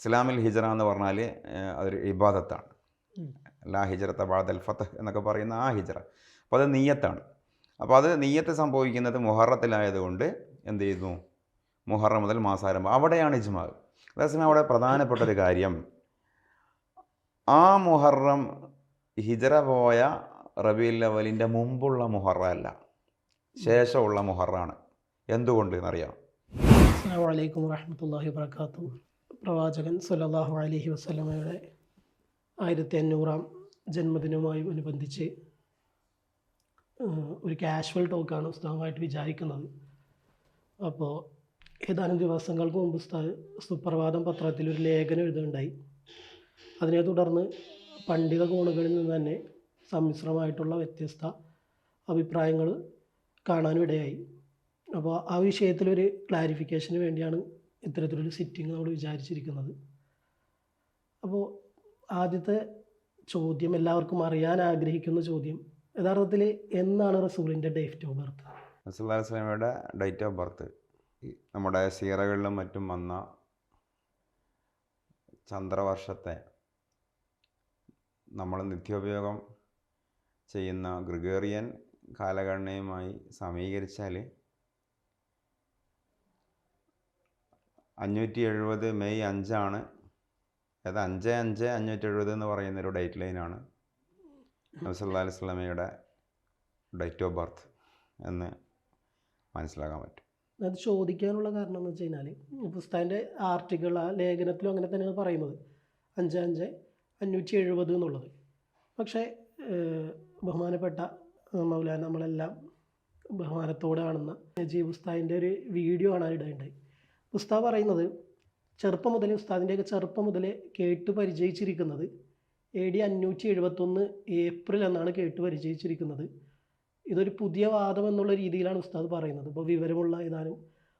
ഇസ്ലാമിൽ ഹിജറ എന്ന് പറഞ്ഞാൽ അതൊരു ഇബാദത്താണ്. ലാ ഹിജറത്ത ബാദൽ ഫത്തഹ് എന്നൊക്കെ പറയുന്ന ആ ഹിജറ. അപ്പോൾ അത് നീയത്താണ്. അപ്പോൾ അത് നീയത്ത് സംഭവിക്കുന്നത് മുഹറത്തിലായതുകൊണ്ട് എന്ത് ചെയ്യുന്നു മുഹറം മുതൽ മാസാരംഭം അവിടെയാണ് ഇജ്മാവ് അതേസമയം അവിടെ പ്രധാനപ്പെട്ട ഒരു കാര്യം. ആ മുഹറം ഹിജറ പോയ റബീൽ ലവലിന്റെ മുമ്പുള്ള മുഹറ അല്ല. ശേഷമുള്ള മുഹറാണ്. എന്തുകൊണ്ട് എന്നറിയാം അസ്സാം വലൈക്കും വാഹമത്തല്ലാഹി വാത്തു പ്രവാചകൻ സല്ലല്ലാഹു അലഹി വസ്ലമയുടെ ആയിരത്തി അഞ്ഞൂറാം ജന്മദിനവുമായി അനുബന്ധിച്ച് ഒരു കാഷ്വൽ ടോക്കാണ് ഉസ്താവുമായിട്ട് വിചാരിക്കുന്നത്. അപ്പോൾ ഏതാനും ദിവസങ്ങൾക്ക് മുമ്പ് ഉസ്താദ് സുപ്രഭാതം പത്രത്തിൽ ഒരു ലേഖനം എഴുതുകയുണ്ടായി. അതിനെ തുടർന്ന് പണ്ഡിത കോണുകളിൽ നിന്ന് തന്നെ സമ്മിശ്രമായിട്ടുള്ള വ്യത്യസ്ത അഭിപ്രായങ്ങൾ കാണാനും ഇടയായി അപ്പോൾ ആ വിഷയത്തിലൊരു ക്ലാരിഫിക്കേഷന് വേണ്ടിയാണ് ഇത്തരത്തിലൊരു സിറ്റിംഗ് നമ്മൾ വിചാരിച്ചിരിക്കുന്നത്. അപ്പോൾ ആദ്യത്തെ ചോദ്യം എല്ലാവർക്കും അറിയാൻ ആഗ്രഹിക്കുന്ന ചോദ്യം യഥാർത്ഥത്തിൽ എന്നാണ് റസൂലിന്റെ ഡേറ്റ് ഓഫ് ബർത്ത് റസൂലിയുടെ ഡേറ്റ് ഓഫ് ബർത്ത് നമ്മുടെ സീറകളിലും മറ്റും വന്ന ചന്ദ്രവർഷത്തെ നമ്മൾ നിത്യോപയോഗം ചെയ്യുന്ന ഗ്രിഗേറിയൻ കാലഗണനയുമായി സമീകരിച്ചാൽ അഞ്ഞൂറ്റി എഴുപത് മെയ് അഞ്ചാണ്. അത് അഞ്ച് അഞ്ച് അഞ്ഞൂറ്റി എഴുപത് എന്ന് പറയുന്ന ഒരു ഡേറ്റ് ലൈനാണ് നബ്സല്ലാ അലൈഹി സ്വലമയുടെ ഡേറ്റ് ഓഫ് ബർത്ത് എന്ന് മനസ്സിലാക്കാൻ പറ്റും. അത് ചോദിക്കാനുള്ള കാരണം എന്ന് വെച്ച് കഴിഞ്ഞാൽ പുസ്തകന്റെ ആർട്ടിക്കിൾ ആ ലേഖനത്തിലും അങ്ങനെ തന്നെയാണ് പറയുന്നത്. അഞ്ച് അഞ്ച് അഞ്ഞൂറ്റി എഴുപത് എന്നുള്ളത്. പക്ഷേ ബഹുമാനപ്പെട്ട മൗലാൻ നമ്മളെല്ലാം ബഹുമാനത്തോടെ കാണുന്ന നജീബ് ഉസ്താദിന്റെ ഒരു വീഡിയോ ആണ് ഇടയുണ്ടായി ഉസ്താദ് പറയുന്നത് ചെറുപ്പം മുതലേ ഉസ്താദിന്റെയൊക്കെ ചെറുപ്പം മുതലേ കേട്ട് പരിചയിച്ചിരിക്കുന്നത് എ ഡി അഞ്ഞൂറ്റി എഴുപത്തൊന്ന് ഏപ്രിൽ എന്നാണ് കേട്ട് പരിചയിച്ചിരിക്കുന്നത്. ഇതൊരു പുതിയ വാദം എന്നുള്ള രീതിയിലാണ് ഉസ്താദ് പറയുന്നത്. ഇപ്പോൾ വിവരമുള്ള ഏതാനും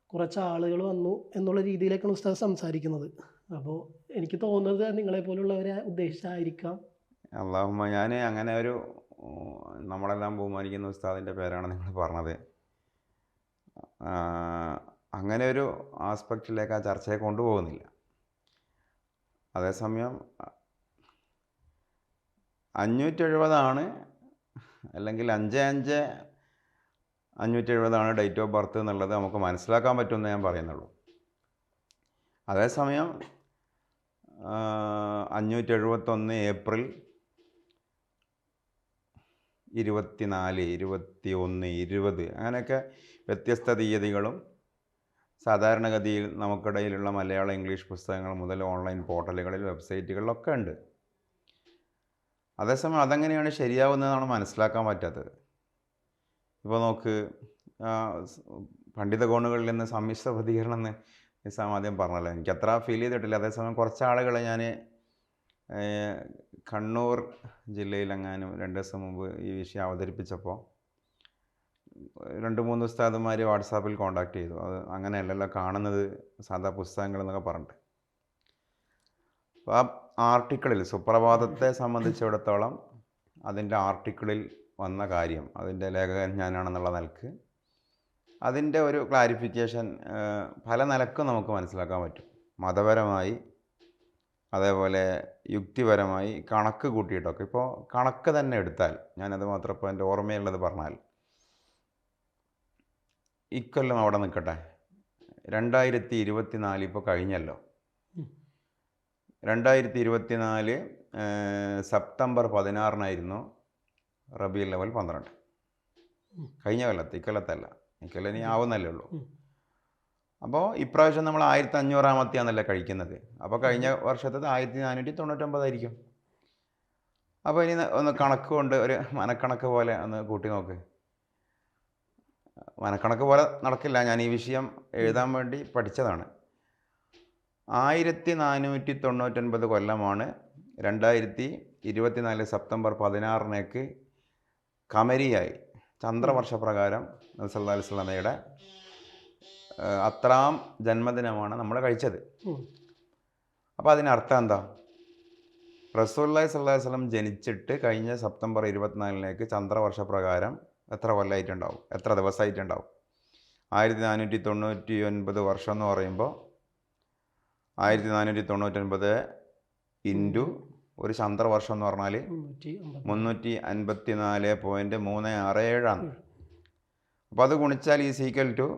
കുറച്ച് ആളുകൾ വന്നു എന്നുള്ള രീതിയിലേക്കാണ് ഉസ്താദ് സംസാരിക്കുന്നത്. അപ്പോൾ എനിക്ക് തോന്നുന്നത് നിങ്ങളെപ്പോലുള്ളവരെ ഉദ്ദേശിച്ചായിരിക്കാം. അള്ളാഹുമ്മ ഞാൻ അങ്ങനെ ഒരു നമ്മളെല്ലാം ബഹുമാനിക്കുന്ന ഉസ്താദിന്റെ പേരാണ് നിങ്ങൾ പറഞ്ഞത്. അങ്ങനെ ഒരു ആസ്പെക്റ്റിലേക്ക് ആ ചർച്ചയെ കൊണ്ടുപോകുന്നില്ല. അതേസമയം അഞ്ഞൂറ്റി എഴുപതാണ് അല്ലെങ്കിൽ അഞ്ച് അഞ്ച് അഞ്ഞൂറ്റി എഴുപതാണ് ഡേറ്റ് ഓഫ് ബർത്ത് എന്നുള്ളത് നമുക്ക് മനസ്സിലാക്കാൻ പറ്റുമെന്ന് ഞാൻ പറയുന്നുള്ളൂ. അതേസമയം അഞ്ഞൂറ്റി എഴുപത്തൊന്ന് ഏപ്രിൽ ഇരുപത്തിനാല് ഇരുപത്തി ഒന്ന് ഇരുപത് അങ്ങനെയൊക്കെ വ്യത്യസ്ത തീയതികളും സാധാരണഗതിയിൽ നമുക്കിടയിലുള്ള മലയാള ഇംഗ്ലീഷ് പുസ്തകങ്ങൾ മുതൽ ഓൺലൈൻ പോർട്ടലുകളിൽ വെബ്സൈറ്റുകളിലൊക്കെ ഉണ്ട്. അതേസമയം അതെങ്ങനെയാണ് ശരിയാവുന്നതെന്നാണ് മനസ്സിലാക്കാൻ പറ്റാത്തത്. ഇപ്പോൾ നോക്ക് ആ, സ് പണ്ഡിത കോണുകളിൽ നിന്ന് സമ്മിശ്ര പ്രതികരണം എന്ന് നിസാം ആദ്യം പറഞ്ഞല്ലോ. എനിക്ക് അത്ര ഫീൽ ചെയ്തിട്ടില്ല. അതേസമയം കുറച്ച് ആളുകളെ ഞാൻ കണ്ണൂർ ജില്ലയിലെങ്ങാനും രണ്ട് ദിവസം മുമ്പ് ഈ വിഷയം അവതരിപ്പിച്ചപ്പോൾ രണ്ട് മൂന്ന് ഉസ്താദന്മാർ വാട്സാപ്പിൽ കോണ്ടാക്ട് ചെയ്തു. അത് അങ്ങനെയല്ലല്ലോ കാണുന്നത് സാധാ പുസ്തകങ്ങൾ എന്നൊക്കെ പറഞ്ഞിട്ട്. അപ്പോൾ ആ ആർട്ടിക്കിളിൽ സുപ്രഭാതത്തെ സംബന്ധിച്ചിടത്തോളം അതിന്റെ ആർട്ടിക്കിളിൽ വന്ന കാര്യം അതിന്റെ ലേഖകൻ ഞാനാണെന്നുള്ള നിലയ്ക്ക് അതിന്റെ ഒരു ക്ലാരിഫിക്കേഷൻ പല നിലക്കും നമുക്ക് മനസ്സിലാക്കാൻ പറ്റും. മതപരമായി അതേപോലെ യുക്തിപരമായി കണക്ക് കൂട്ടിയിട്ടൊക്കെ. ഇപ്പോൾ കണക്ക് തന്നെ എടുത്താൽ ഞാനത് മാത്രം ഇപ്പോൾ എന്റെ ഓർമ്മയുള്ളത് പറഞ്ഞാൽ ഇക്കൊല്ലം അവിടെ നിൽക്കട്ടെ. രണ്ടായിരത്തി ഇരുപത്തി നാല് ഇപ്പോൾ കഴിഞ്ഞല്ലോ. രണ്ടായിരത്തി ഇരുപത്തി നാല് സെപ്റ്റംബർ പതിനാറിനായിരുന്നു റബി ലെവൽ പന്ത്രണ്ട്. കഴിഞ്ഞ കൊല്ലത്ത് ഇക്കൊല്ലത്തല്ല. ഇക്കൊല്ലം ഇനി ആവുന്നല്ലേ ഉള്ളൂ. അപ്പോൾ ഇപ്രാവശ്യം നമ്മൾ ആയിരത്തി അഞ്ഞൂറാമത്തെയാണല്ലേ കഴിക്കുന്നത്. അപ്പോൾ കഴിഞ്ഞ വർഷത്തത് ആയിരത്തി നാനൂറ്റി തൊണ്ണൂറ്റൊമ്പതായിരിക്കും അപ്പോൾ ഇനി ഒന്ന് കണക്ക് കൊണ്ട് ഒരു മനക്കണക്ക് പോലെ ഒന്ന് കൂട്ടി നോക്ക്. മനക്കണക്ക് പോലെ നടക്കില്ല. ഞാൻ ഈ വിഷയം എഴുതാൻ വേണ്ടി പഠിച്ചതാണ്. ആയിരത്തി നാനൂറ്റി തൊണ്ണൂറ്റൊൻപത് കൊല്ലമാണ് രണ്ടായിരത്തി ഇരുപത്തിനാല് സെപ്റ്റംബർ പതിനാറിനേക്ക് കമരിയായി ചന്ദ്രവർഷപ്രകാരം നബ്സല്ലാ അലൈഹി സ്വലമയുടെ അത്രാം ജന്മദിനമാണ് നമ്മൾ കഴിച്ചത്. അപ്പോൾ അതിനർത്ഥം എന്താ? റസൂല്ലായി സല്ലാഹു വസ്ലം ജനിച്ചിട്ട് കഴിഞ്ഞ സെപ്റ്റംബർ ഇരുപത്തിനാലിലേക്ക് ചന്ദ്രവർഷപ്രകാരം എത്ര കൊല്ലമായിട്ടുണ്ടാവും എത്ര ദിവസമായിട്ടുണ്ടാവും? ആയിരത്തി നാനൂറ്റി തൊണ്ണൂറ്റി ഒൻപത് വർഷം എന്ന് പറയുമ്പോൾ ആയിരത്തി നാനൂറ്റി തൊണ്ണൂറ്റൊൻപത് ഇന്റു ഒരു ചന്ദ്രവർഷം എന്ന് പറഞ്ഞാൽ മുന്നൂറ്റി അൻപത്തി നാല് പോയിന്റ് മൂന്ന് ആറ് ഏഴാണ്. അപ്പോൾ അത് ഗുണിച്ചാൽ ഈ സീക്വൽ ടു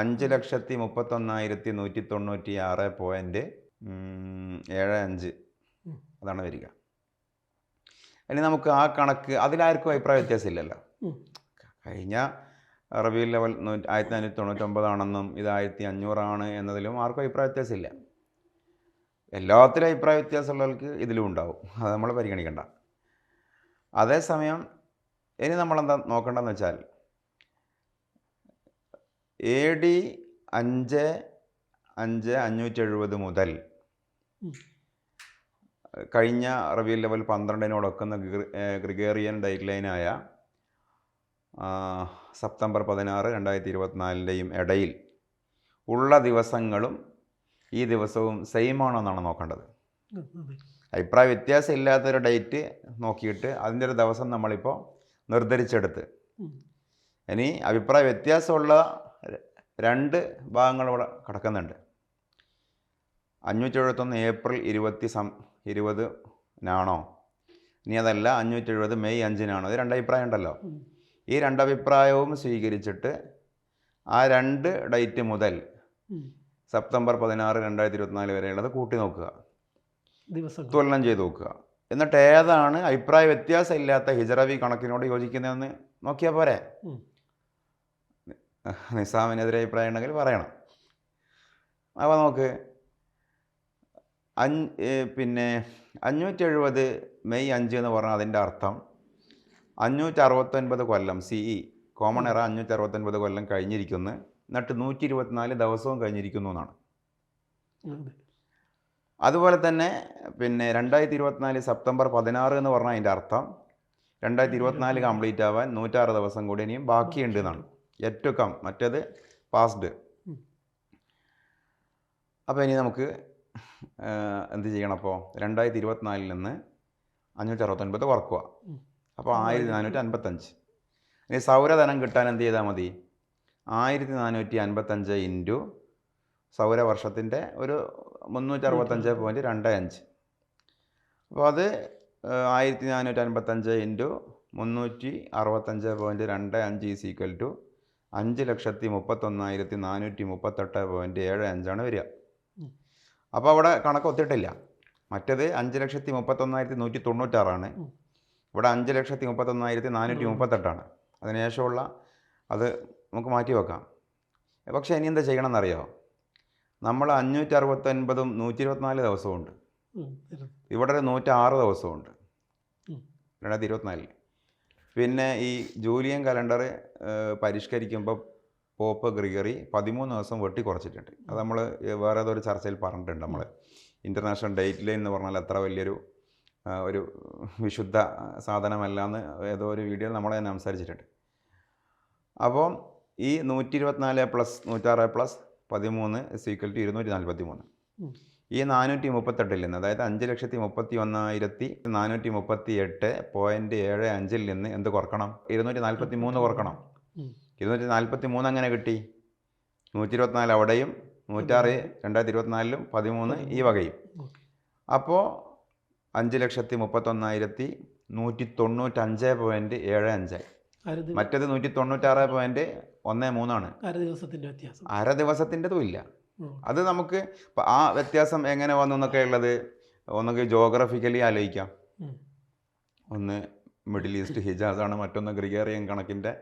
അഞ്ച് ലക്ഷത്തി മുപ്പത്തൊന്നായിരത്തി നൂറ്റി തൊണ്ണൂറ്റി ആറ് പോയിന്റ് ഏഴ് അഞ്ച്. അതാണ് വരിക. ഇനി നമുക്ക് ആ കണക്ക് അതിലാർക്കും അഭിപ്രായ വ്യത്യാസമില്ലല്ലോ. കഴിഞ്ഞ അറബി ലെവൽ ആയിരത്തി ആയിരത്തി നാനൂറ്റി തൊണ്ണൂറ്റൊമ്പതാണെന്നും ഇത് ആയിരത്തി അഞ്ഞൂറാണ് എന്നതിലും ആർക്കും അഭിപ്രായ വ്യത്യാസമില്ല എല്ലാത്തിലും അഭിപ്രായ വ്യത്യാസമുള്ളവർക്ക് ഇതിലും ഉണ്ടാവും അത് നമ്മൾ പരിഗണിക്കണ്ട അതേസമയം ഇനി നമ്മളെന്താ നോക്കേണ്ടതെന്ന് വെച്ചാൽ എ ഡി അഞ്ച് അഞ്ച് അഞ്ഞൂറ്റി എഴുപത് മുതൽ. കഴിഞ്ഞ റബി ലെവൽ പന്ത്രണ്ടിനോടൊക്കുന്ന ഗ്രിഗേറിയൻ ഡൈറ്റ് ലൈനായ സെപ്റ്റംബർ പതിനാറ് രണ്ടായിരത്തി ഇരുപത്തിനാലിന്റെയും ഇടയിൽ ഉള്ള ദിവസങ്ങളും ഈ ദിവസവും സെയിം ആണോ എന്നാണ് നോക്കേണ്ടത്. അഭിപ്രായ വ്യത്യാസം ഇല്ലാത്തൊരു ഡേറ്റ് നോക്കിയിട്ട് അതിന്റെ ഒരു ദിവസം നമ്മളിപ്പോൾ നിർദ്ധരിച്ചെടുത്ത്. ഇനി അഭിപ്രായ വ്യത്യാസമുള്ള രണ്ട് ഭാഗങ്ങൾ കിടക്കുന്നുണ്ട്. അഞ്ഞൂറ്റി എഴുപത്തൊന്ന് ഏപ്രിൽ ഇരുപത്തി സം ഇരുപതിനാണോ ഇനി അതല്ല അഞ്ഞൂറ്റി എഴുപത് മെയ് അഞ്ചിനാണോ? ഇത് രണ്ടഭിപ്രായം ഉണ്ടല്ലോ. ഈ രണ്ടഭിപ്രായവും സ്വീകരിച്ചിട്ട് ആ രണ്ട് ഡേറ്റ് മുതൽ. സെപ്റ്റംബർ പതിനാറ് രണ്ടായിരത്തി ഇരുപത്തിനാല് വരെയുള്ളത് കൂട്ടി നോക്കുക. ദിവസം തുലനം ചെയ്ത് നോക്കുക. എന്നിട്ട് ഏതാണ് അഭിപ്രായ വ്യത്യാസം ഇല്ലാത്ത ഹിജറവി കണക്കിനോട് യോജിക്കുന്നതെന്ന് നോക്കിയാൽ പോരെ? നിസാമിനെതിരെ അഭിപ്രായം ഉണ്ടെങ്കിൽ പറയണം. അപ്പോൾ നോക്ക് അഞ്ച് പിന്നെ അഞ്ഞൂറ്റി എഴുപത് മെയ് അഞ്ച് എന്ന് പറഞ്ഞാൽ അതിന്റെ അർത്ഥം. അഞ്ഞൂറ്റി അറുപത്തൊൻപത് കൊല്ലം സി ഇ കോമൺ എറ അഞ്ഞൂറ്റി അറുപത്തൊൻപത് കൊല്ലം കഴിഞ്ഞിരിക്കുന്നു. എന്നിട്ട് നൂറ്റി ഇരുപത്തിനാല് ദിവസവും കഴിഞ്ഞിരിക്കുന്നു എന്നാണ്. അതുപോലെ തന്നെ പിന്നെ രണ്ടായിരത്തി ഇരുപത്തിനാല് സെപ്റ്റംബർ പതിനാറ് എന്ന് പറഞ്ഞാൽ അതിന്റെ അർത്ഥം. രണ്ടായിരത്തി ഇരുപത്തിനാല് കംപ്ലീറ്റ് ആവാൻ നൂറ്റാറ് ദിവസം കൂടി ഇനിയും ബാക്കിയുണ്ട് എന്നാണ്. ഏറ്റവും കം മറ്റേത് പാസ്ഡ്. അപ്പോൾ ഇനി നമുക്ക് എന്ത് ചെയ്യണം അപ്പോൾ രണ്ടായിരത്തി ഇരുപത്തിനാലിൽ നിന്ന് അഞ്ഞൂറ്റി അറുപത്തൊൻപത് കുറക്കുക അപ്പോൾ ആയിരത്തി നാനൂറ്റി അൻപത്തഞ്ച് ഇനി സൗരധനം കിട്ടാൻ എന്ത് ചെയ്താൽ മതി? ആയിരത്തി നാനൂറ്റി അൻപത്തഞ്ച് ഇന്റു സൗരവർഷത്തിന്റെ ഒരു മുന്നൂറ്റി അറുപത്തഞ്ച് പോയിന്റ് രണ്ട് അഞ്ച്. അപ്പോൾ അത് ആയിരത്തി നാനൂറ്റി അൻപത്തഞ്ച് ഇന്റു മുന്നൂറ്റി അറുപത്തഞ്ച് പോയിന്റ് രണ്ട് അഞ്ച് ഈസ് ഈക്വൽ ടു അഞ്ച് ലക്ഷത്തി മുപ്പത്തൊന്നായിരത്തി നാനൂറ്റി മുപ്പത്തെട്ട് പോയിന്റ് ഏഴ് അഞ്ചാണ് വരിക. അപ്പോൾ അവിടെ കണക്ക് ഒത്തിട്ടില്ല. മറ്റത് അഞ്ച് ലക്ഷത്തി മുപ്പത്തൊന്നായിരത്തി നൂറ്റി തൊണ്ണൂറ്റാറാണ് ഇവിടെ അഞ്ച് ലക്ഷത്തി മുപ്പത്തൊന്നായിരത്തി നാനൂറ്റി മുപ്പത്തെട്ടാണ്. അതിനുശേഷമുള്ള അത് നമുക്ക് മാറ്റി വെക്കാം. പക്ഷേ ഇനി എന്താ ചെയ്യണമെന്നറിയോ? നമ്മൾ അഞ്ഞൂറ്റി അറുപത്തൊൻപതും നൂറ്റി ഇരുപത്തിനാല് ദിവസമുണ്ട് ഉണ്ട് ഇവിടെ ഒരു നൂറ്റാറ് ദിവസമുണ്ട്. രണ്ടായിരത്തി ഇരുപത്തിനാലിൽ പിന്നെ ഈ ജൂലിയൻ കലണ്ടർ പരിഷ്കരിക്കുമ്പോൾ പോപ്പ് ഗ്രിഗറി പതിമൂന്ന് ദിവസം വെട്ടി കുറച്ചിട്ടുണ്ട്. അത് നമ്മൾ വേറെ ഏതൊരു ചർച്ചയിൽ പറഞ്ഞിട്ടുണ്ട് നമ്മൾ ഇന്റർനാഷണൽ ഡേറ്റ് ലൈൻ എന്ന് പറഞ്ഞാൽ എത്ര വലിയൊരു ഒരു വിശുദ്ധ സാധനമല്ല എന്ന് ഏതോ ഒരു വീഡിയോയിൽ നമ്മൾ തന്നെ സംസാരിച്ചിട്ടുണ്ട്. അപ്പോൾ ഈ നൂറ്റി ഇരുപത്തിനാല് പ്ലസ് നൂറ്റാറ് പ്ലസ് പതിമൂന്ന് സീക്വൽ ടു ഇരുന്നൂറ്റി നാൽപ്പത്തി മൂന്ന്. ഈ നാനൂറ്റി മുപ്പത്തെട്ടിൽ നിന്ന് അതായത് അഞ്ച് ലക്ഷത്തി മുപ്പത്തി ഒന്നായിരത്തി നാനൂറ്റി മുപ്പത്തി എട്ട് പോയിന്റ് ഏഴ് അഞ്ചിൽ നിന്ന് എന്ത് കുറക്കണം? ഇരുന്നൂറ്റി നാൽപ്പത്തി മൂന്ന് കുറക്കണം. ഇരുന്നൂറ്റി നാൽപ്പത്തി മൂന്ന് എങ്ങനെ കിട്ടി. നൂറ്റി ഇരുപത്തിനാല് അവിടെയും നൂറ്റാറ് രണ്ടായിരത്തി ഇരുപത്തിനാലിലും പതിമൂന്ന് ഈ വകയും. അപ്പോൾ അഞ്ച് ലക്ഷത്തി മുപ്പത്തൊന്നായിരത്തി നൂറ്റി തൊണ്ണൂറ്റഞ്ച് പോയിന്റ് ഏഴ് അഞ്ച് മറ്റത് നൂറ്റി തൊണ്ണൂറ്റാറ് പോയിന്റ് ഒന്ന് മൂന്നാണ്. അര ദിവസത്തിന്റെ വ്യത്യാസം. അര ദിവസത്തിന്റെതും ഇല്ല. അത് നമുക്ക് ആ വ്യത്യാസം എങ്ങനെ വന്നു എന്നൊക്കെ ഉള്ളത് ഒന്നൊക്കെ ജോഗ്രഫിക്കലി ആലോചിക്കാം. ഒന്ന് മിഡിൽ ഈസ്റ്റ് ഹിജാസാണ് മറ്റൊന്ന് ഗ്രിഗേറിയൻ കണക്കിന്റെ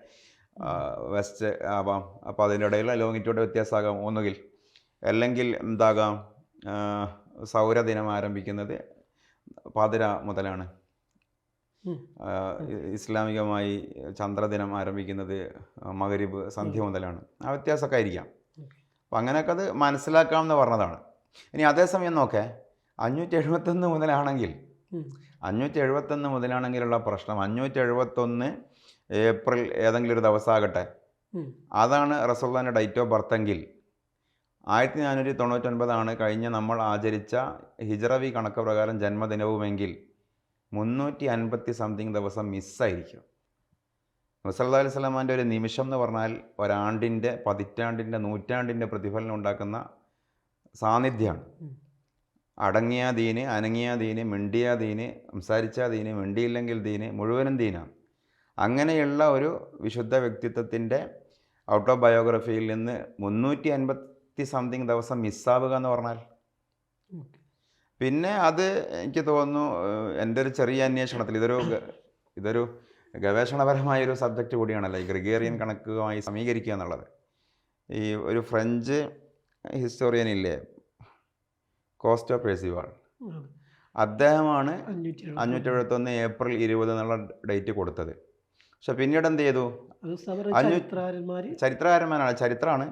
വെസ്റ്റ് ആവാം. അപ്പോൾ അതിന്റെ ഇടയിൽ ലോങ്ങിറ്റ്യൂഡ് വ്യത്യാസമാകാം. ഒന്നുകിൽ അല്ലെങ്കിൽ എന്താകാം? സൗരദിനം ആരംഭിക്കുന്നത് പാതിര മുതലാണ്. ഇസ്ലാമികമായി ചന്ദ്രദിനം ആരംഭിക്കുന്നത് മകരിബ് സന്ധ്യ മുതലാണ്. ആ വ്യത്യാസമൊക്കെ ആയിരിക്കാം. അപ്പം അങ്ങനെയൊക്കെ അത് മനസ്സിലാക്കാമെന്ന് പറഞ്ഞതാണ്. ഇനി അതേസമയം നോക്കേ. അഞ്ഞൂറ്റി എഴുപത്തൊന്ന് മുതലാണെങ്കിൽ. അഞ്ഞൂറ്റി എഴുപത്തൊന്ന് മുതലാണെങ്കിലുള്ള പ്രശ്നം അഞ്ഞൂറ്റി എഴുപത്തൊന്ന് ഏപ്രിൽ ഏതെങ്കിലും ഒരു ദിവസമാകട്ടെ. അതാണ് റസൂള്ളാന്റെ ഡേറ്റ് ഓഫ് ബർത്ത് എങ്കിൽ. ആയിരത്തി നാനൂറ്റി തൊണ്ണൂറ്റൊൻപതാണ് കഴിഞ്ഞ നമ്മൾ ആചരിച്ച ഹിജറവി കണക്ക് പ്രകാരം ജന്മദിനവുമെങ്കിൽ മുന്നൂറ്റി അൻപത്തി സംതിങ് ദിവസം മിസ്സായിരിക്കും. മുസല്ലാ അലൈഹി സ്വലാമാന്റെ ഒരു നിമിഷം എന്ന് പറഞ്ഞാൽ ഒരാണ്ടിന്റെ പതിറ്റാണ്ടിന്റെ നൂറ്റാണ്ടിന്റെ പ്രതിഫലനം ഉണ്ടാക്കുന്ന സാന്നിധ്യമാണ്. അടങ്ങിയ ദീന് അനങ്ങിയ ദീന് മിണ്ടിയ ദീന് സംസാരിച്ച ദീന് മിണ്ടിയില്ലെങ്കിൽ ദീന് മുഴുവനും ദീനാണ്. അങ്ങനെയുള്ള ഒരു വിശുദ്ധ വ്യക്തിത്വത്തിന്റെ ഓട്ടോബയോഗ്രഫിയിൽ നിന്ന് മുന്നൂറ്റി അൻപത്തി സംതിങ് ദിവസം മിസ്സാവുക എന്ന് പറഞ്ഞാൽ. പിന്നെ അത് എനിക്ക് തോന്നുന്നു എന്റെ ഒരു ചെറിയ അന്വേഷണത്തിൽ ഇതൊരു ഇതൊരു ഗവേഷണപരമായ ഒരു സബ്ജക്റ്റ് കൂടിയാണല്ലോ ഈ ഗ്രിഗേറിയൻ കണക്കുമായി സമീകരിക്കുക എന്നുള്ളത്. ഈ ഒരു ഫ്രഞ്ച് ഹിസ്റ്റോറിയൻ ഇല്ലേ? കോസ്റ്റോ പേഴ്സിവാൾ. അദ്ദേഹമാണ് അഞ്ഞൂറ്റി എഴുപത്തൊന്ന് ഏപ്രിൽ ഇരുപത് എന്നുള്ള ഡേറ്റ് കൊടുത്തത്. പക്ഷെ പിന്നീട് എന്ത് ചെയ്തു ചരിത്രകാരന്മാരാണ് ചരിത്രമാണ്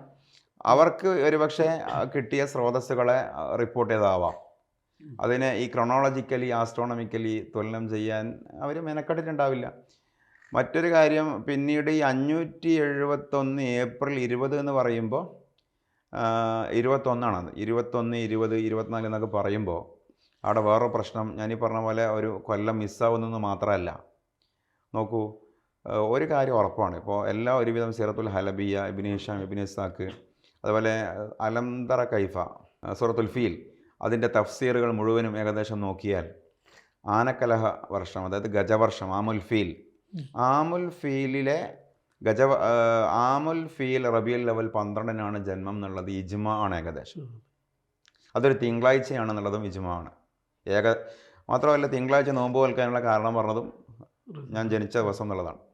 അവർക്ക് ഒരുപക്ഷെ കിട്ടിയ സ്രോതസ്സുകളെ റിപ്പോർട്ട് ചെയ്താവാം അതിനെ ഈ ക്രൊണോളജിക്കലി ആസ്ട്രോണമിക്കലി തുലനം ചെയ്യാൻ അവർ മെനക്കെട്ടിട്ടുണ്ടാവില്ല. മറ്റൊരു കാര്യം പിന്നീട് ഈ അഞ്ഞൂറ്റി എഴുപത്തൊന്ന് ഏപ്രിൽ ഇരുപത് എന്ന് പറയുമ്പോൾ ഇരുപത്തൊന്നാണ് ഇരുപത്തൊന്ന് ഇരുപത് ഇരുപത്തിനാല് എന്നൊക്കെ പറയുമ്പോൾ അവിടെ വേറൊരു പ്രശ്നം. ഞാൻ ഈ പറഞ്ഞ പോലെ ഒരു കൊല്ലം മിസ്സാവുന്നെന്ന് മാത്രമല്ല നോക്കൂ ഒരു കാര്യം ഉറപ്പാണ്. ഇപ്പോൾ എല്ലാ ഒരുവിധം സീറത്തുൽ ഹലബിയ ഇബിൻ ഹിഷാം ഇബിൻ ഇസാക്ക് അതുപോലെ അലംതറ കൈഫ സുറത്തുൽ ഫീൽ അതിന്റെ തഫ്സീറുകൾ മുഴുവനും ഏകദേശം നോക്കിയാൽ ആനക്കലഹ വർഷം അതായത് ഗജവർഷം ആമുൽ ഫീൽ. ആമുൽ ഫീലിലെ ഗജ ആമുൽ ഫീൽ റബിയൽ ലെവൽ പന്ത്രണ്ടിനാണ് ജന്മം എന്നുള്ളത് ഇജ്മ ആണ് ഏകദേശം. അതൊരു തിങ്കളാഴ്ചയാണെന്നുള്ളതും ഇജ്മ ആണ്. ഏക മാത്രമല്ല തിങ്കളാഴ്ച നോമ്പ് വൽക്കാനുള്ള കാരണം പറഞ്ഞതും ഞാൻ ജനിച്ച ദിവസം എന്നുള്ളതാണ്.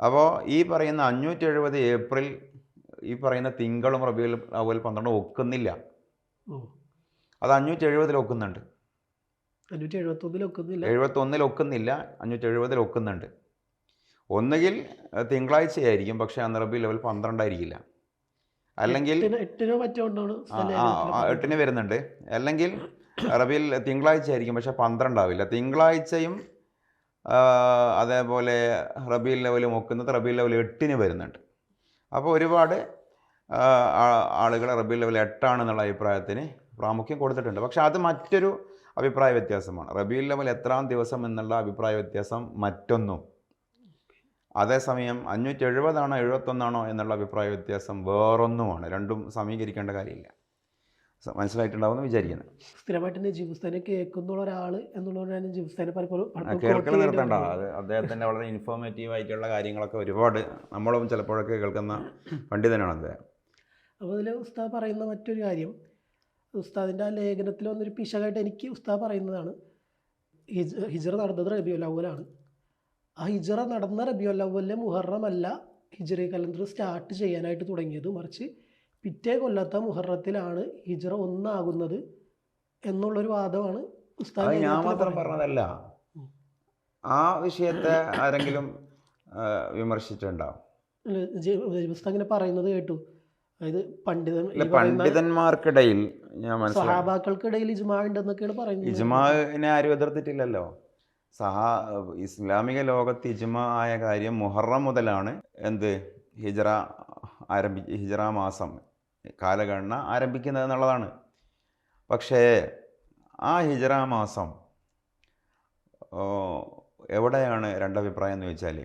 അപ്പോൾ ഈ പറയുന്ന അഞ്ഞൂറ്റി എഴുപത് ഏപ്രിൽ ഈ പറയുന്ന തിങ്കളും റബിയും അവൽ പന്ത്രണ്ടും ഒക്കുന്നില്ല. അത് അഞ്ഞൂറ്റി എഴുപതിൽ ഒക്കുന്നുണ്ട്. അഞ്ഞൂറ്റി എഴുപത്തൊന്നിൽ ഒക്കുന്നില്ല. എഴുപത്തൊന്നിൽ ഒക്കുന്നില്ല അഞ്ഞൂറ്റി എഴുപതിൽ ഒക്കുന്നുണ്ട്. ഒന്നുകിൽ തിങ്കളാഴ്ച തിങ്കളാഴ്ചയായിരിക്കും പക്ഷേ അന്ന് റബി ലെവൽ പന്ത്രണ്ടായിരിക്കില്ല. അല്ലെങ്കിൽ എട്ടിന് വരുന്നുണ്ട്. അല്ലെങ്കിൽ റബിയിൽ തിങ്കളാഴ്ച ആയിരിക്കും പക്ഷെ പന്ത്രണ്ടാവില്ല. തിങ്കളാഴ്ചയും അതേപോലെ റബീൽ ലെവൽ മുക്കുന്നത് റബീൽ ലെവൽ എട്ടിന് വരുന്നുണ്ട്. അപ്പോൾ ഒരുപാട് ആളുകൾ റബീൽ ലെവൽ എട്ടാണെന്നുള്ള അഭിപ്രായത്തിന് പ്രാമുഖ്യം കൊടുത്തിട്ടുണ്ട്. പക്ഷേ അത് മറ്റൊരു അഭിപ്രായ വ്യത്യാസമാണ്. റബീൽ ലെവൽ എത്രാം ദിവസം എന്നുള്ള അഭിപ്രായ വ്യത്യാസം മറ്റൊന്നും. അതേസമയം അഞ്ഞൂറ്റി എഴുപതാണോ എഴുപത്തൊന്നാണോ എന്നുള്ള അഭിപ്രായ വ്യത്യാസം വേറൊന്നുമാണ്. രണ്ടും സമീകരിക്കേണ്ട കാര്യമില്ല. മനസ്സിലായിട്ടുണ്ടാവുമെന്ന് വിചാരിക്കുന്നത് സ്ഥിരമായിട്ട് നജീബ് ഉസ്താനെ കേൾക്കുന്നുള്ള ഒരാൾ എന്നുള്ളതാണ് നജീബ് ഉസ്താനെ പലപ്പോഴും കേൾക്കൽ നിർത്തണ്ട. അത് അദ്ദേഹത്തിന്റെ വളരെ ഇൻഫോർമേറ്റീവ് ആയിട്ടുള്ള കാര്യങ്ങളൊക്കെ ഒരുപാട് നമ്മളും ചിലപ്പോഴൊക്കെ കേൾക്കുന്ന പണ്ഡിതനാണ് അദ്ദേഹം അപ്പോൾ അതിൽ ഉസ്താദ് പറയുന്ന മറ്റൊരു കാര്യം ഉസ്താദിന്റെ ആ ലേഖനത്തിൽ വന്നൊരു പിശകായിട്ട് എനിക്ക് ഉസ്താദ് പറയുന്നതാണ്. ഹിജ് ഹിജറ നടന്നത് റബിയുൽ അവലാണ് ആ ഹിജറ നടന്ന റബിയുൽ അവലിലെ മുഹറം അല്ല ഹിജറി കലണ്ടർ സ്റ്റാർട്ട് ചെയ്യാനായിട്ട് തുടങ്ങിയത്. മറിച്ച് പിറ്റേ കൊല്ലത്തെ മുഹറത്തിലാണ് ഹിജറ ഒന്നാകുന്നത് എന്നുള്ളൊരു വാദമാണ് അത് ഞാൻ മാത്രം പറഞ്ഞതല്ല. ആ വിഷയത്തെ ആരെങ്കിലും വിമർശിച്ചിട്ടുണ്ടാവും? ഇങ്ങനെ പറയുന്നത് കേട്ടു. അതായത് പണ്ഡിതൻ പണ്ഡിതന്മാർക്കിടയിൽ ഞാൻ സഹാബാക്കൾക്കിടയിൽ ഇജ്മാ ഉണ്ടെന്നൊക്കെയാണ് പറയുന്നത്. ഇജ്മാനെ ആരും എതിർത്തിട്ടില്ലല്ലോ. സഹാ ഇസ്ലാമിക ലോകത്ത് ഇജ്മ ആയ കാര്യം മുഹറം മുതലാണ് എന്ത്? ഹിജറ ആരംഭി ഹിജറ മാസം. കാലഗണന ആരംഭിക്കുന്നത് എന്നുള്ളതാണ് പക്ഷേ ആ ഹിജറ മാസം എവിടെയാണ് രണ്ടഭിപ്രായം എന്ന് വെച്ചാൽ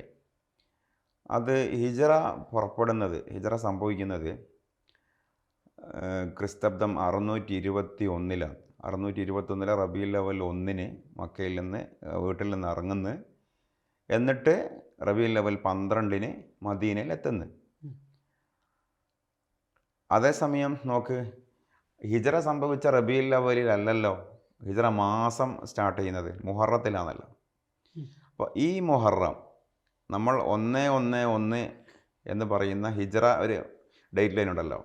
അത് ഹിജറ പുറപ്പെടുന്നത് ഹിജറ സംഭവിക്കുന്നത് ക്രിസ്തബ്ദം അറുന്നൂറ്റി ഇരുപത്തി ഒന്നിലാണ് അറുന്നൂറ്റി ഇരുപത്തൊന്നിലെ റബി ലെവൽ ഒന്നിന് മക്കയിൽ നിന്ന് വീട്ടിൽ നിന്ന് ഇറങ്ങുന്നു എന്നിട്ട് റബി ലെവൽ പന്ത്രണ്ടിന് മദീനയിൽ എത്തുന്നു. അതേസമയം നോക്ക് ഹിജറ സംഭവിച്ച റബീൽ അവലിലല്ലല്ലോ ഹിജറ മാസം സ്റ്റാർട്ട് ചെയ്യുന്നത് മുഹറത്തിലാണല്ലോ. അപ്പോൾ ഈ മുഹറം നമ്മൾ ഒന്ന് ഒന്ന് ഒന്ന് എന്ന് പറയുന്ന ഹിജറ ഒരു ഡേറ്റ് ലൈൻ ഉണ്ടല്ലോ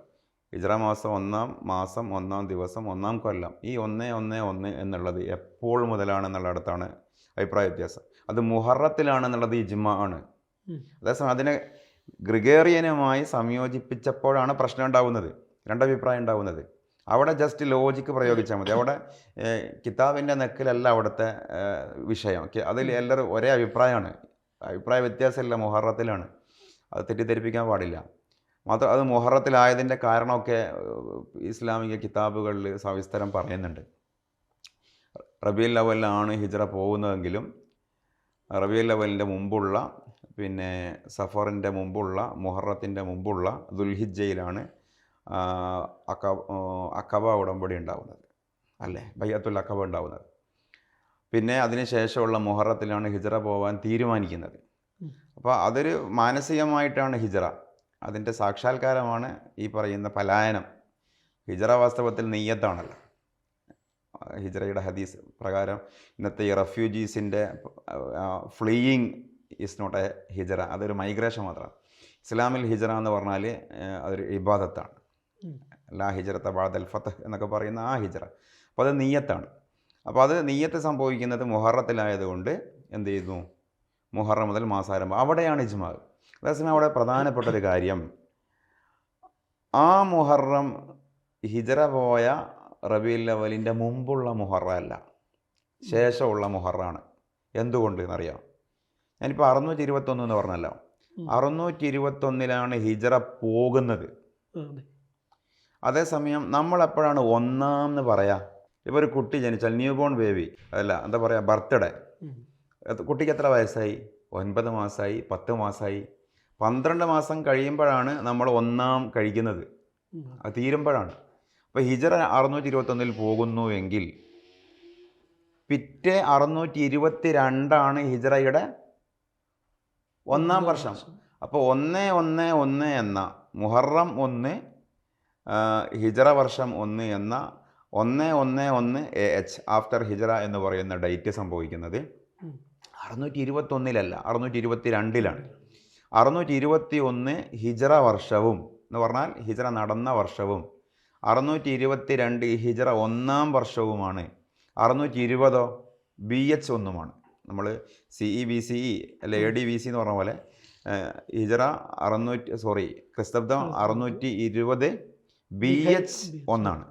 ഹിജറ മാസം ഒന്നാം മാസം ഒന്നാം ദിവസം ഒന്നാം കൊല്ലം ഈ ഒന്ന് ഒന്ന് ഒന്ന് എന്നുള്ളത് എപ്പോൾ മുതലാണെന്നുള്ളിടത്താണ് അഭിപ്രായ വ്യത്യാസം അത് മുഹറത്തിലാണെന്നുള്ളത് ഇജ്മ ആണ്. അതേസമയം അതിനെ ഗ്രിഗേറിയനുമായി സംയോജിപ്പിച്ചപ്പോഴാണ് പ്രശ്നം ഉണ്ടാകുന്നത് രണ്ടഭിപ്രായം ഉണ്ടാവുന്നത്. അവിടെ ജസ്റ്റ് ലോജിക്ക് പ്രയോഗിച്ചാൽ മതി. അവിടെ കിതാബിന്റെ നെക്കിലല്ല അവിടുത്തെ വിഷയം. അതിൽ എല്ലാവരും ഒരേ അഭിപ്രായമാണ്. അഭിപ്രായ വ്യത്യാസമില്ല മുഹറത്തിലാണ്. അത് തെറ്റിദ്ധരിപ്പിക്കാൻ പാടില്ല. മാത്രം അത് മുഹറത്തിലായതിന്റെ കാരണമൊക്കെ ഇസ്ലാമിക കിതാബുകളിൽ സവിസ്തരം പറയുന്നുണ്ട്. റബീൽ ലവലിലാണ് ഹിജറ പോകുന്നതെങ്കിലും റബീൽ ലവലിന്റെ മുമ്പുള്ള പിന്നെ സഫറിന്റെ മുമ്പുള്ള മുഹറത്തിന്റെ മുമ്പുള്ള ദുൽഹിജയിലാണ് അക്ക അക്കബ ഉടമ്പടി ഉണ്ടാവുന്നത്. അല്ലേ? ബയ്യത്തുൽ അക്കബ ഉണ്ടാവുന്നത്. പിന്നെ അതിനുശേഷമുള്ള മുഹറത്തിലാണ് ഹിജറ പോകാൻ തീരുമാനിക്കുന്നത്. അപ്പോൾ അതൊരു മാനസികമായിട്ടാണ് ഹിജറ. അതിന്റെ സാക്ഷാത്കാരമാണ് ഈ പറയുന്ന പലായനം. ഹിജറ വാസ്തവത്തിൽ നെയ്യത്താണല്ലോ. ഹിജറയുടെ ഹദീസ് പ്രകാരം ഇന്നത്തെ ഈ റെഫ്യൂജീസിന്റെ fleeing is not a hijra അതൊരു മൈഗ്രേഷൻ മാത്രമാണ് ഇസ്ലാമിൽ ഹിജറ എന്ന് പറഞ്ഞാൽ അതൊരു ഇബാദത്താണ്. ലാ ഹിജറത്ത ബാദൽ ഫത്തഹ് എന്നൊക്കെ പറയുന്ന ആ ഹിജറ അപ്പോൾ അത് നീയത്താണ്. അപ്പോൾ അത് നീയത്ത് സംഭവിക്കുന്നത് മുഹറത്തിലായതുകൊണ്ട് എന്ത് ചെയ്യുന്നു മുഹറം മുതൽ മാസാരംഭം അവിടെയാണ് ഇജ്മാ. അതേസമയം അവിടെ പ്രധാനപ്പെട്ട ഒരു കാര്യം. ആ മുഹറം ഹിജറ പോയ റബീൽ ലവലിന്റെ മുമ്പുള്ള മുഹറല്ല ശേഷമുള്ള മുഹറാണ്. എന്തുകൊണ്ട് എന്നറിയാം ഞാനിപ്പോൾ അറുന്നൂറ്റി ഇരുപത്തൊന്ന് എന്ന് പറഞ്ഞല്ലോ. അറുന്നൂറ്റി ഇരുപത്തൊന്നിലാണ് ഹിജറ പോകുന്നത്. അതേസമയം നമ്മൾ എപ്പോഴാണ് ഒന്നാം എന്ന് പറയാ? ഇപ്പോൾ ഒരു കുട്ടി ജനിച്ചാൽ ന്യൂ ബോൺ ബേബി അല്ല എന്താ പറയുക ബർത്ത്ഡേ. കുട്ടിക്ക് എത്ര വയസ്സായി? ഒൻപത് മാസമായി പത്ത് മാസമായി പന്ത്രണ്ട് മാസം കഴിയുമ്പോഴാണ് നമ്മൾ ഒന്നാം കഴിക്കുന്നത്. അത്. തീരുമ്പോഴാണ്. അപ്പോൾ ഹിജറ അറുന്നൂറ്റി ഇരുപത്തൊന്നിൽ പോകുന്നു എങ്കിൽ പിറ്റേ അറുന്നൂറ്റി ഇരുപത്തി രണ്ടാണ് ഹിജറയുടെ ഒന്നാം വർഷം. അപ്പോൾ ഒന്ന് ഒന്ന് ഒന്ന് എന്ന മുഹറം ഒന്ന് ഹിജറ വർഷം ഒന്ന് എന്ന ഒന്ന് ഒന്ന് ഒന്ന് എ എച്ച് ആഫ്റ്റർ ഹിജറ എന്ന് പറയുന്ന ഡേറ്റ് സംഭവിക്കുന്നത്. അറുന്നൂറ്റി ഇരുപത്തൊന്നിലല്ല അറുന്നൂറ്റി ഇരുപത്തി രണ്ടിലാണ് അറുന്നൂറ്റി ഇരുപത്തി ഒന്ന് ഹിജറ വർഷവും എന്ന് പറഞ്ഞാൽ ഹിജറ നടന്ന വർഷവും. അറുന്നൂറ്റി ഇരുപത്തി രണ്ട് ഹിജറ ഒന്നാം വർഷവുമാണ്. അറുന്നൂറ്റി ഇരുപതോ ബി എച്ച് ഒന്നുമാണ്. നമ്മൾ C E B C E അല്ലെ എ ഡി ബി സി എന്ന് പറഞ്ഞ പോലെ ഹിജറ അറുന്നൂറ്റി സോറി ക്രിസ്തബ്ദം അറുന്നൂറ്റി ഇരുപത് ബി എച്ച് ഒന്നാണ്.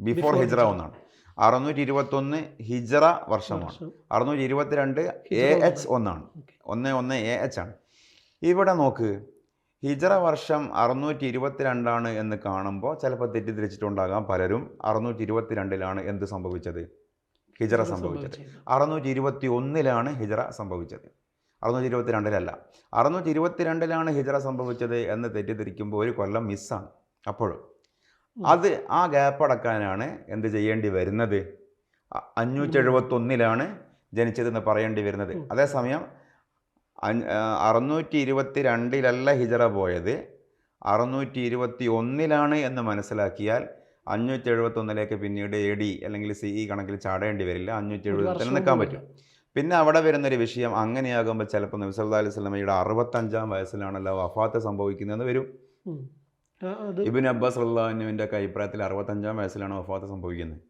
ബിഫോർ ഹിജറ. ഒന്നാണ്. അറുന്നൂറ്റി ഇരുപത്തൊന്ന് ഹിജറ വർഷമാണ് വർഷം. അറുന്നൂറ്റി ഇരുപത്തിരണ്ട് എ എച്ച് ഒന്നാണ്. ഒന്ന് ഒന്ന് എ എച്ച് ആണ്. ഇവിടെ നോക്ക് ഹിജറ വർഷം അറുന്നൂറ്റി ഇരുപത്തിരണ്ടാണ് എന്ന് കാണുമ്പോൾ ചിലപ്പോൾ തെറ്റിദ്ധരിച്ചിട്ടുണ്ടാകാം പലരും. അറുന്നൂറ്റി ഇരുപത്തിരണ്ടിലാണ് എന്ത് സംഭവിച്ചത്? ഹിജറ സംഭവിച്ചത്. അറുന്നൂറ്റി ഇരുപത്തി ഒന്നിലാണ് ഹിജറ സംഭവിച്ചത്. അറുന്നൂറ്റി ഇരുപത്തി രണ്ടിലല്ല അറുന്നൂറ്റി ഇരുപത്തി രണ്ടിലാണ് ഹിജറ സംഭവിച്ചത് എന്ന് തെറ്റിദ്ധരിക്കുമ്പോൾ ഒരു കൊല്ലം മിസ്സാണ് അപ്പോഴും. അത് ആ ഗ്യാപ്പ് അടക്കാനാണ് എന്ത് ചെയ്യേണ്ടി വരുന്നത്? അഞ്ഞൂറ്റി എഴുപത്തൊന്നിലാണ് ജനിച്ചതെന്ന് പറയേണ്ടി വരുന്നത്. അതേസമയം അറുന്നൂറ്റി ഇരുപത്തി രണ്ടിലല്ല ഹിജറ പോയത്. അറുന്നൂറ്റി ഇരുപത്തി ഒന്നിലാണ് എന്ന് മനസ്സിലാക്കിയാൽ അഞ്ഞൂറ്റി എഴുപത്തൊന്നിലേക്ക് പിന്നീട് എ ഡി അല്ലെങ്കിൽ സി ഇ കണക്കിൽ ചാടേണ്ടി വരില്ല. അഞ്ഞൂറ്റി ഒരു നിൽക്കാൻ പറ്റും. പിന്നെ അവിടെ വരുന്നൊരു വിഷയം അങ്ങനെയാകുമ്പോൾ ചിലപ്പോൾ നബി സല്ലല്ലാഹു അലൈഹി സ്വലമയുടെ അറുപത്തഞ്ചാം വയസ്സിലാണല്ലോ വഫാത്ത് സംഭവിക്കുന്നതെന്ന് വരും. ഇബിൻ അബ്ബാസ് അള്ളാഹുവിന്റെ ഒക്കെ അഭിപ്രായത്തിൽ അറുപത്തഞ്ചാം വയസ്സിലാണ് വഫാത്ത് സംഭവിക്കുന്നത്.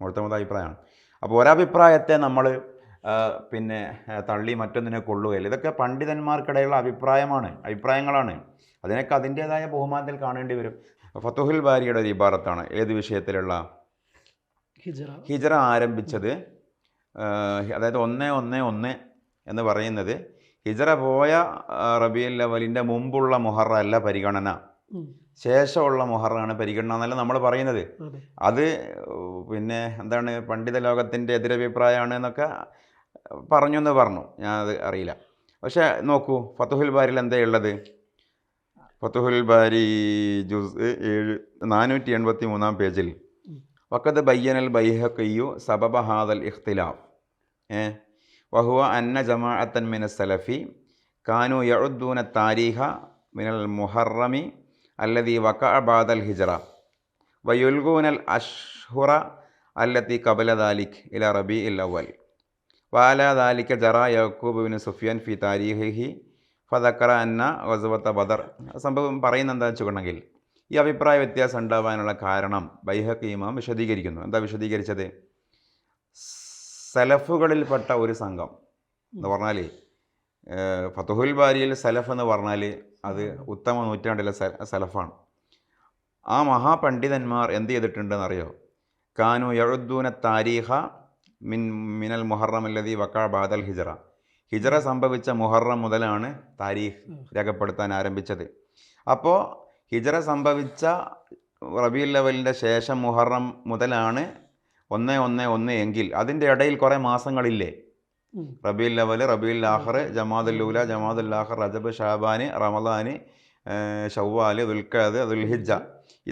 മുഴുത്തമത അഭിപ്രായമാണ്. അപ്പോൾ ഒരഭിപ്രായത്തെ നമ്മൾ പിന്നെ തള്ളി മറ്റൊന്നിനെ കൊള്ളുകയില്ല. ഇതൊക്കെ പണ്ഡിതന്മാർക്കിടയിലുള്ള അഭിപ്രായമാണ് അഭിപ്രായങ്ങളാണ്. അതിനൊക്കെ അതിന്റേതായ ബഹുമാനത്തിൽ കാണേണ്ടി വരും. ഫത്തുഹുൽ ബാരിയുടെ ഒരു ഇബാറത്താണ്. ഏത് വിഷയത്തിലുള്ള ഹിജറ. ഹിജറ ആരംഭിച്ചത് അതായത് ഒന്ന് ഒന്ന് ഒന്ന് എന്ന് പറയുന്നത് ഹിജറ പോയ റബിയൽ ലവലിന്റെ മുമ്പുള്ള മുഹറ അല്ല പരിഗണന. ശേഷമുള്ള മുഹറാണ് പരിഗണന എന്നല്ല നമ്മൾ പറയുന്നത്. അത്. പിന്നെ എന്താണ് പണ്ഡിത ലോകത്തിന്റെ എതിരഭിപ്രായമാണ് എന്നൊക്കെ പറഞ്ഞു എന്ന് പറഞ്ഞു. ഞാൻ അത് അറിയില്ല. പക്ഷേ നോക്കൂ ഫത്തുഹുൽ ബാരിൽ എന്താ ഉള്ളത്? ഫത്തുഹുൽ ബാരി ജുസ് ഏഴ് നാനൂറ്റി എൺപത്തി മൂന്നാം പേജിൽ വക്കത്ത് ബയ്യനൽ ബൈഹക്കയ്യു സബബ ഹാദൽ ഇഖ്തിലാഫ്. ഏ? വഹുവ അന്ന ജമാഅത്തൻ മിന സലഫി കാനു യഴുദ്ദൂന താരീഖ മിനൽ മുഹറമി അല്ലതി വക്ക ബാദൽ ഹിജറ. വയുൽഗൂനൽ അഷ്ഹുറ അല്ലത്തി കബല ദാലിഖ് ഇല റബി ഇൽ അവൽ വാല ദാലിക ജറ യക്കൂബ് ബിൻ സുഫിയാൻ ഫി താരീഖി ഫതക്കറ അന്ന വസുവത്ത ബദർ. സംഭവം പറയുന്നത് എന്താ വെച്ചിട്ടുണ്ടെങ്കിൽ ഈ അഭിപ്രായ വ്യത്യാസം ഉണ്ടാവാനുള്ള കാരണം ബൈഹക്ക് ഇമാം വിശദീകരിക്കുന്നു. എന്താ വിശദീകരിച്ചത്? സലഫുകളിൽപ്പെട്ട ഒരു സംഘം എന്ന് പറഞ്ഞാൽ ഫത്തുഹുൽ ബാരിയിൽ സലഫ് എന്ന് പറഞ്ഞാൽ അത് ഉത്തമ നൂറ്റാണ്ടിലെ സലഫാണ്. ആ മഹാപണ്ഡിതന്മാർ എന്ത് ചെയ്തിട്ടുണ്ടെന്ന് അറിയോ കാനു യഴുദ്ദൂന താരീഖ മിൻ മിനൽ മുഹറം അല്ലതി വക്കാ ബാദൽ ഹിജറ. ഹിജറ സംഭവിച്ച മുഹറം മുതലാണ് താരീഖ് രേഖപ്പെടുത്താൻ ആരംഭിച്ചത്. അപ്പോൾ ഹിജറ സംഭവിച്ച റബീൽ ലെവലിന്റെ ശേഷം മുഹറം മുതലാണ് ഒന്ന് ഒന്ന് ഒന്ന് എങ്കിൽ അതിന്റെ ഇടയിൽ കുറേ മാസങ്ങളില്ലേ? റബിയുൽ ലവൽ റബീൽ ആഹർ ജമാദുൽ ലൂല ജമാദുൽ ആഹർ റജബ് ഷാബാന് റമദാന് ഷവ്വാൽ ദുൽഖാദ് ദുൽഹിജ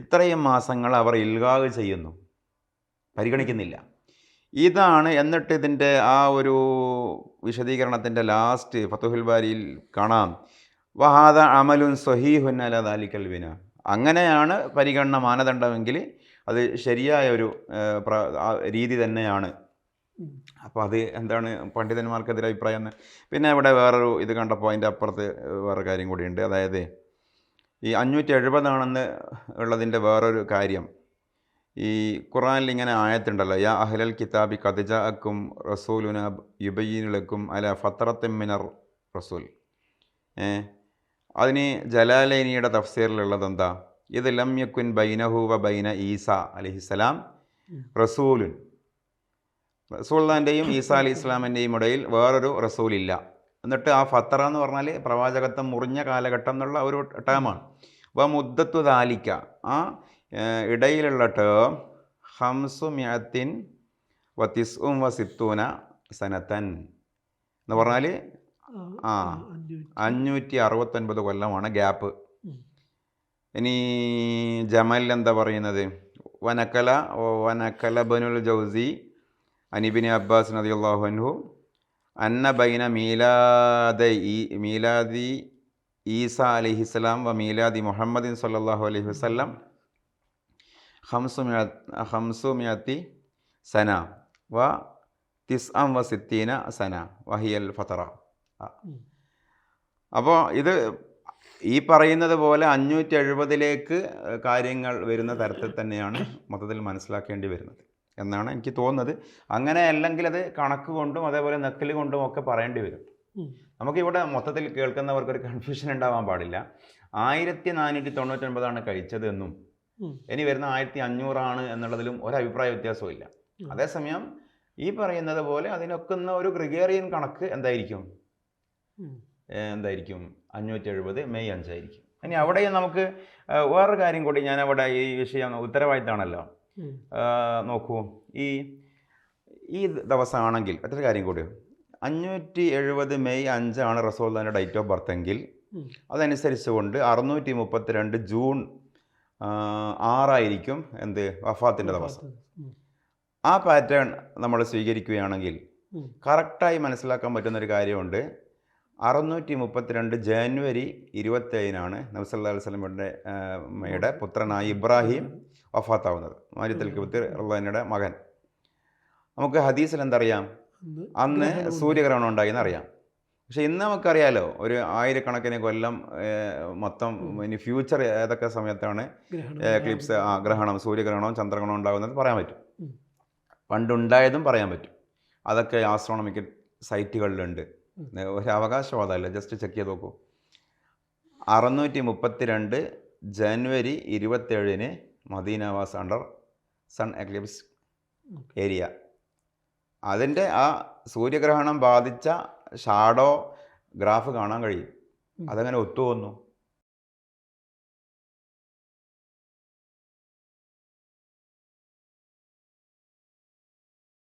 ഇത്രയും മാസങ്ങൾ അവർ ഇൽഗാവ് ചെയ്യുന്നു. പരിഗണിക്കുന്നില്ല. ഇതാണ് എന്നിട്ട് ഇതിന്റെ ആ ഒരു വിശദീകരണത്തിന്റെ ലാസ്റ്റ് ഫത്തുഹുൽ ബാരിയിൽ കാണാം. വഹാദ അമലുൻ സൊഹീഹുൻ അല ദാലിക്കൽ വിന. അങ്ങനെയാണ് പരിഗണന മാനദണ്ഡമെങ്കിൽ അത് ശരിയായ ഒരു രീതി തന്നെയാണ്. അപ്പോൾ അത് എന്താണ് പണ്ഡിതന്മാർക്കെതിരെ അഭിപ്രായം എന്ന്. പിന്നെ ഇവിടെ വേറൊരു ഇത് കണ്ടപ്പോൾ അതിന്റെ അപ്പുറത്ത് വേറെ കാര്യം കൂടിയുണ്ട്. അതായത് ഈ അഞ്ഞൂറ്റി എഴുപതാണെന്ന് ഉള്ളതിന്റെ വേറൊരു കാര്യം. ഈ ഖുറാനിൽ ഇങ്ങനെ ആയത്തുണ്ടല്ലോ യാ അഹ്ലൽ കിതാബി കദിജ അക്കും റസൂലുന യുബയ്യനുലക്കും അല ഫത്രത്തിൻ മിനർ റസൂൽ. ഏ അതിന് ജലാലൈനിയുടെ തഫ്സീറിലുള്ളത് എന്താ ഇത് ലം യക്കുൻ ബൈനഹു വ ബൈന ഈസ അലഹിസ്സലാം. റസൂലുൻ. റസൂൽദാന്റെയും ഈസ അലി ഇസ്ലാമിന്റെയും ഇടയിൽ വേറൊരു റസൂലില്ല. എന്നിട്ട് ആ ഫത്തറ എന്ന് പറഞ്ഞാൽ പ്രവാചകത്വം മുറിഞ്ഞ കാലഘട്ടം എന്നുള്ള ഒരു ടേമാണ്. വ മുദ്ദത്തു ദാലിക്ക. ആ ഇടയിലുള്ള ടേം ഹംസു മ്യാത്തിൻ വ തിസ്ഉം വ സിത്തൂന സനത്തൻ എന്ന് പറഞ്ഞാൽ ആ. അഞ്ഞൂറ്റി അറുപത്തൊൻപത് കൊല്ലമാണ് ഗ്യാപ്പ് ഇനി ജമൽ എന്താ പറയുന്നത് വനക്കല വനക്കല ബനുൽ ജൗസി അനിബിന് അബ്ബാസ് നദി അൻഹു അന്ന ബൈന മീലാദ ഈ മീലാദി ഈസ അലിഹിസ്ലാം വ മീലാദി മുഹമ്മദിൻ സല്ലാഹു അലൈഹി വസല്ലം ഹംസു ഹംസു മിയത്തി സന വ തിസ് അം വ സിത്തീന സന വഹിയൽ ഫത്തറ അപ്പോൾ ഇത് ഈ പറയുന്നത് പോലെ അഞ്ഞൂറ്റി എഴുപതിലേക്ക് കാര്യങ്ങൾ വരുന്ന തരത്തിൽ തന്നെയാണ് മൊത്തത്തിൽ മനസ്സിലാക്കേണ്ടി വരുന്നത് എന്നാണ് എനിക്ക് തോന്നുന്നത്. അങ്ങനെ അല്ലെങ്കിൽ അത് കണക്ക് കൊണ്ടും അതേപോലെ നക്കൽ കൊണ്ടും ഒക്കെ പറയേണ്ടി വരും. നമുക്കിവിടെ മൊത്തത്തിൽ കേൾക്കുന്നവർക്ക് ഒരു കൺഫ്യൂഷൻ ഉണ്ടാവാൻ പാടില്ല. ആയിരത്തി നാനൂറ്റി തൊണ്ണൂറ്റൊൻപതാണ് കഴിച്ചത് എന്നും ഉം. ഇനി വരുന്ന ആയിരത്തി അഞ്ഞൂറാണ് എന്നുള്ളതിലും ഒരു അഭിപ്രായ വ്യത്യാസവും ഇല്ല അതേസമയം ഈ പറയുന്നത് പോലെ അതിനൊക്കുന്ന ഒരു ഗ്രിഗേറിയൻ കണക്ക് എന്തായിരിക്കും? എന്തായിരിക്കും? അഞ്ഞൂറ്റി എഴുപത് മെയ് അഞ്ചായിരിക്കും. ഇനി അവിടെയും നമുക്ക് വേറൊരു കാര്യം കൂടി ഞാൻ അവിടെ ഈ വിഷയം ഉത്തരവാദിത്തമാണല്ലോ. നോക്കൂ. ഈ ഈ ദിവസമാണെങ്കിൽ മറ്റൊരു കാര്യം കൂടി. അഞ്ഞൂറ്റി എഴുപത് മെയ് അഞ്ചാണ് റസോൾദാന്റെ ഡേറ്റ് ഓഫ് ബർത്ത് എങ്കിൽ ഉം. അതനുസരിച്ച് കൊണ്ട് അറുന്നൂറ്റി മുപ്പത്തിരണ്ട് ജൂൺ ആറായിരിക്കും എന്ത്? വഫാത്തിന്റെ ദിവസം. ആ പാറ്റേൺ നമ്മൾ സ്വീകരിക്കുകയാണെങ്കിൽ. കറക്റ്റായി മനസ്സിലാക്കാൻ പറ്റുന്നൊരു കാര്യമുണ്ട്. അറുന്നൂറ്റി മുപ്പത്തിരണ്ട് ജാനുവരി ഇരുപത്തേഴിനാണ് നബ്സല്ലാ സ്വലമിന്റെ യുടെ പുത്രനായ ഇബ്രാഹിം വഫാത്താവുന്നത്. മാരിത്തൽ കിബത്ത് അള്ളഹാനയുടെ മകൻ. നമുക്ക് ഹദീസിൽ എന്തറിയാം? അന്ന്. സൂര്യഗ്രഹണം ഉണ്ടായി അറിയാം പക്ഷെ ഇന്ന് നമുക്കറിയാലോ ഒരു ആയിരക്കണക്കിന് കൊല്ലം മൊത്തം ഇനി ഫ്യൂച്ചർ ഏതൊക്കെ സമയത്താണ് ക്ലിപ്സ് എക്ലിപ്സ് ആ ഗ്രഹണം സൂര്യഗ്രഹണവും ചന്ദ്രഗ്രഹണവും ഉണ്ടാകുന്നത് പറയാൻ പറ്റും. പണ്ടുണ്ടായതും പറയാൻ പറ്റും അതൊക്കെ ആസ്ട്രോണമിക്കൽ സൈറ്റുകളിലുണ്ട്. ഒരു അവകാശവാദമല്ല ജസ്റ്റ് ചെക്ക് ചെയ്ത് നോക്കൂ അറുന്നൂറ്റി മുപ്പത്തിരണ്ട് ജനുവരി ഇരുപത്തേഴിന് മദീനവാസ് അണ്ടർ സൺ എക്ലിപ്സ്. ഏരിയ അതിന്റെ ആ സൂര്യഗ്രഹണം ബാധിച്ച ഷാഡോ ഗ്രാഫ് കാണാൻ കഴിയും. അതങ്ങനെ ഒത്തു ഒത്തുവന്നു